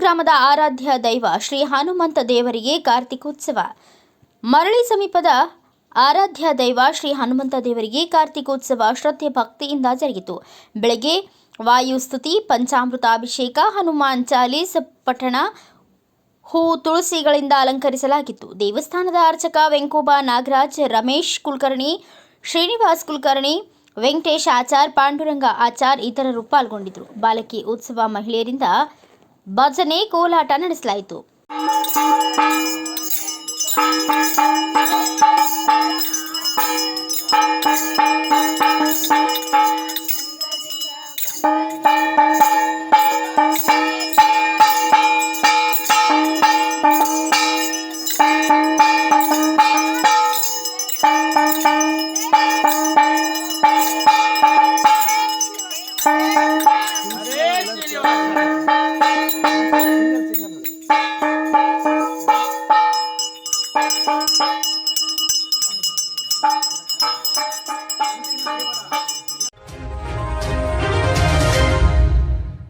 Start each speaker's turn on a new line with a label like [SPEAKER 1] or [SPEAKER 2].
[SPEAKER 1] ಗ್ರಾಮದ ಆರಾಧ್ಯ ದೈವ ಶ್ರೀ ಹನುಮಂತ ದೇವರಿಗೆ ಕಾರ್ತಿಕೋತ್ಸವ. ಮರಳಿ ಸಮೀಪದ ಆರಾಧ್ಯ ದೈವ ಶ್ರೀ ಹನುಮಂತ ದೇವರಿಗೆ ಕಾರ್ತಿಕೋತ್ಸವ ಶ್ರದ್ಧೆ ಭಕ್ತಿಯಿಂದ ಜರುಗಿತು. ಬೆಳಗ್ಗೆ ವಾಯುಸ್ತುತಿ ಪಂಚಾಮೃತ ಅಭಿಷೇಕ, ಹನುಮಾನ್ ಚಾಲೀಸ್, ಪಠಣ, ಹೂ ತುಳಸಿಗಳಿಂದ ಅಲಂಕರಿಸಲಾಗಿತ್ತು. ದೇವಸ್ಥಾನದ ಅರ್ಚಕ ವೆಂಕೋಬಾ ನಾಗರಾಜ್, ರಮೇಶ್ ಕುಲಕರ್ಣಿ, ಶ್ರೀನಿವಾಸ್ ಕುಲಕರ್ಣಿ, ವೆಂಕಟೇಶ್ ಆಚಾರ್, ಪಾಂಡುರಂಗ ಆಚಾರ್ ಇತರರು ಪಾಲ್ಗೊಂಡಿದ್ದರು. ಬಾಲಕಿ ಉತ್ಸವ ಮಹಿಳೆಯರಿಂದ ಭಜನೆ ಕೋಲಾಟ ನಡೆಸಲಾಯಿತು Thank you. What up?